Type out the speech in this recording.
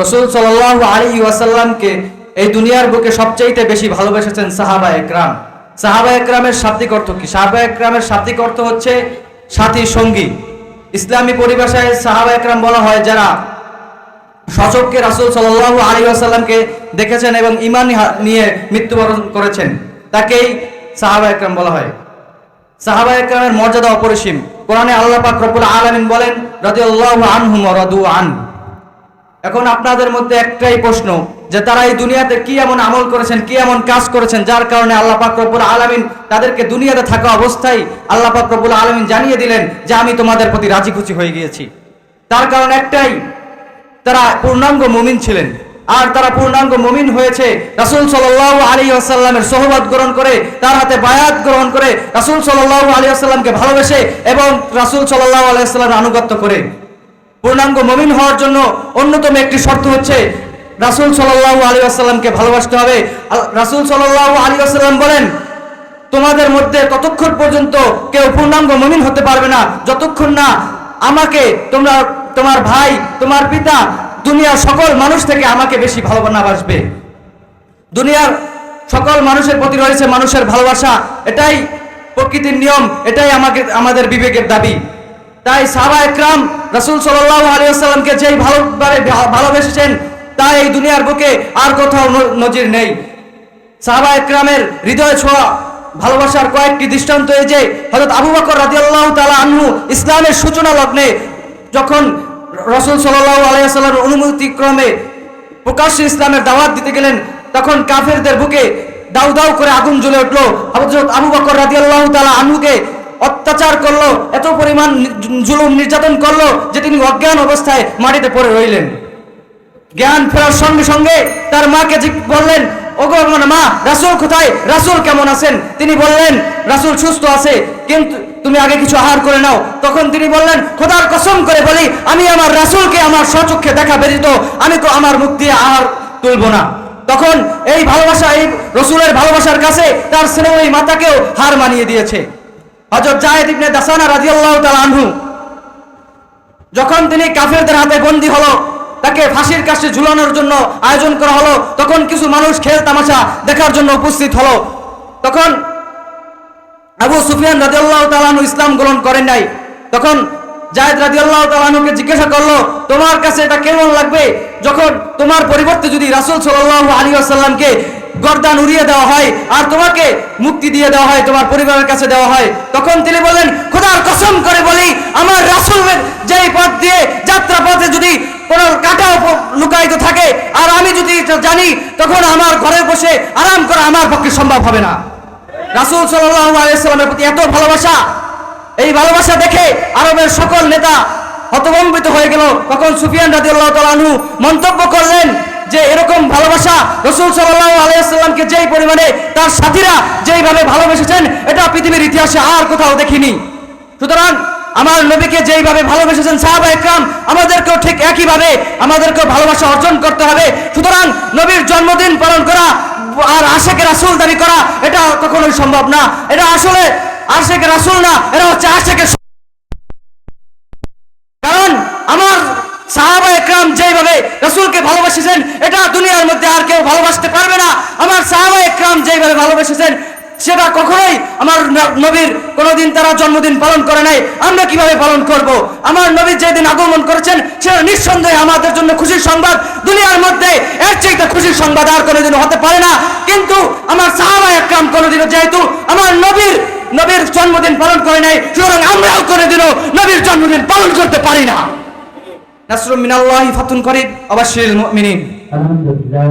রসুল সাল্লাহ আলী ওয়াসাল্লামকে এই দুনিয়ার বুকে সবচাইতে বেশি ভালোবেসেছেন সাহাবা একরাম। সাহাবা একরামের শাব্দিক অর্থ কি? সাহাবা একরামের শাব্দিক অর্থ হচ্ছে সাথী সঙ্গী। ইসলামী পরিভাষায় সাহাবা একরাম বলা হয় যারা সচককে রাসুল সাল্লাহ আলী আসাল্লামকে দেখেছেন এবং ইমান নিয়ে মৃত্যুবরণ করেছেন, তাকেই সাহাবা একরাম বলা হয়। সাহাবা একরামের মর্যাদা অপরিসীম। কোরআনে আল্লাহ পাক রব্বুল আলামিন বলেন, রাদিয়াল্লাহু আনহুম ওয়া রাদু আন। এখন আপনাদের মধ্যে একটাই প্রশ্ন, যে তারা এই দুনিয়াতে কি এমন আমল করেছেন, কি এমন কাজ করেছেন, যার কারণে আল্লাহ রব্বুল আলামিন তাদেরকে দুনিয়াতে থাকা অবস্থায় আল্লাহ রব্বুল আলামিন জানিয়ে দিলেন যে আমি তোমাদের প্রতি রাজি খুশি হয়ে গিয়েছি। তার কারণ একটাই, তারা পূর্ণাঙ্গ মুমিন ছিলেন। আর তারা পূর্ণাঙ্গ মুমিন হয়েছে, রাসূল সাল্লাল্লাহু আলাইহি ওয়াসাল্লামের সোহবত গ্রহণ করে, তার হাতে বায়াত গ্রহণ করে, রাসূল সাল্লাল্লাহু আলাইহি ওয়াসাল্লামকে ভালোবেসে এবং রাসূল সাল্লাল্লাহু আলাইহি ওয়াসাল্লামের আনুগত্য করে। পূর্ণাঙ্গ মমিন হওয়ার জন্য অন্যতম একটি শর্ত হচ্ছে রাসূল সাল্লাল্লাহু আলাইহি ওয়াসাল্লামকে ভালোবাসতে হবে। আল- রাসূল সাল্লাল্লাহু আলাইহি ওয়াসাল্লাম বলেন, তোমাদের মধ্যে ততক্ষণ পর্যন্ত কেউ পূর্ণাঙ্গ মমিন হতে পারবে না। যতক্ষণ না আমাকে তোমরা, তোমার ভাই, তোমার পিতা, দুনিয়ার সকল মানুষ থেকে আমাকে বেশি ভালোবাসবে দুনিয়ার সকল মানুষের প্রতি রয়েছে মানুষের ভালোবাসা। এটাই প্রকৃতির নিয়ম, এটাই আমাকে, আমাদের বিবেকের দাবি। তাই সাহাবা একরাম রাসূল আলাইহি ওয়াসাল্লামকে যেই ভালোভাবে ভালোবেসেছেন তা এই দুনিয়ার বুকে আর কোথাও নজির নেই। সাহাবা একরামের হৃদয় ছোঁয়া, ভালোবাসার কয়েকটি দৃষ্টান্ত এই যে, হযরত আবু বকর রাদিয়াল্লাহু তালা আনহু ইসলামের সূচনা লগ্নে যখন রসুল সাল্লাল্লাহু আলাইহি সাল্লামের অনুমতি ক্রমে প্রকাশ্যে ইসলামের দাওয়াত দিতে গেলেন, তখন কাফেরদের বুকে দাউ দাউ করে আগুন জ্বলে উঠল। হযরত আবু বকর রাদিয়াল্লাহু তালা আনহুকে অত্যাচার করল, এত পরিমাণ জুলুম নির্যাতন করল, যে তিনি অজ্ঞান অবস্থায় মাটিতে পড়ে রইলেন। জ্ঞান ফেরার সঙ্গে সঙ্গে তার মাকে বললেন, ওগো আমার মা, রাসূল কোথায়? রাসূল কেমন আছেন? তিনি বললেন, রাসূল সুস্থ আছে, কিন্তু তুমি আগে কিছু আহার করে নাও। তখন তিনি বললেন, খোদার কসম করে বলি, আমি আমার রাসূলকে আমার স্বচক্ষে দেখা ব্যতীত, আমি তো আমার মুখ দিয়ে আহার তুলব না। তখন এই ভালোবাসা, এই রসুলের ভালোবাসার কাছে তার স্নেহ মাতাকেও হার মানিয়ে দিয়েছে। হযরত জায়েদ ইবনে দাসানা রাদিয়াল্লাহু তাআলা আনহু, যখন তিনি কাফেরদের হাতে বন্দী হলো, তাকে ফাঁসির কাছে ঝুলানোর জন্য আয়োজন করা হলো, তখন কিছু মানুষ খেল তামাশা দেখার জন্য উপস্থিত হলো। তখন আবু সুফিয়ান রাদিয়াল্লাহু তাআলা ইসলাম গ্রহণ করেন নাই। তখন জায়েদ রাদিয়াল্লাহু তাআলাকে জিজ্ঞাসা করল, তোমার কাছে এটা কেমন লাগবে? যখন তোমার পরিবর্তে যদি রাসূল সাল্লাল্লাহু আলাইহি ওয়াসাল্লামকে গর্দান উড়িয়ে দেওয়া হয় আর তোমাকে মুক্তি দিয়ে দেওয়া হয়, তোমার পরিবারের কাছে দেওয়া হয়। তখন তিনি বলেন খোদার কসম করে বলি, আমার রাসূলের যেই পথ দিয়ে যাত্রা পথে যদি কোনো কাটা উপ- লুকায়িত থাকে আর আমি যদি জানি, তখন আমার ঘরে বসে আরাম করা আমার পক্ষে সম্ভব হবে না। রাসূল সাল্লামের প্রতি এত ভালোবাসা, এই ভালোবাসা দেখে আরবের সকল নেতা হতভম্বিত হয়ে গেল। তখন সুফিয়ান রাদিয়াল্লাহু তাআলা আনহু মন্তব্য করলেন যে এরকম ভালোবাসা রসুল সাল্লাহ আলাইহি সাল্লামকে যেই পরিমাণে তার সাথীরা যেইভাবে ভালোবেসেছেন, এটা পৃথিবীর ইতিহাসে আর কোথাও দেখিনি। সুতরাং আমার নবীকে যেইভাবে ভালোবেসেছেন সাহাবা একরাম, আমাদেরকেও ঠিক একইভাবে আমাদেরকেও ভালোবাসা অর্জন করতে হবে। সুতরাং নবীর জন্মদিন পালন করা আর আশেকে রাসূল দাবি করা, এটা কখনোই সম্ভব না। এটা আসলে আশেকে রাসূল না, এটা হচ্ছে আশেকে রাসূলকে ভালোবাসেছেন, এটা দুনিয়ার মধ্যে আর কেউ ভালোবাসতে পারবে না। আমার সাহাবা একরাম যেইভাবে ভালোবেসেছেন সেটা কখনোই আমার নবীর কোনোদিন তারা জন্মদিন পালন করে নাই। আমরা কীভাবে পালন করব? আমার নবী যেদিন আগমন করেছেন, সেটা নিঃসন্দেহে আমাদের জন্য খুশির সংবাদ। দুনিয়ার মধ্যে এর চাইতে খুশির সংবাদ আর কোনোদিন হতে পারে না। কিন্তু আমার সাহাবা একরাম কোনোদিনও যেহেতু আমার নবীর নবীর জন্মদিন পালন করে নাই, সুতরাং আমরাও কোনোদিনও নবীর জন্মদিন পালন করতে পারি না। নাসরুল মিনাল্লাহি ফাতুন করিম আবাশিরুল মুমিনিন। আলহামদুলিল্লাহ।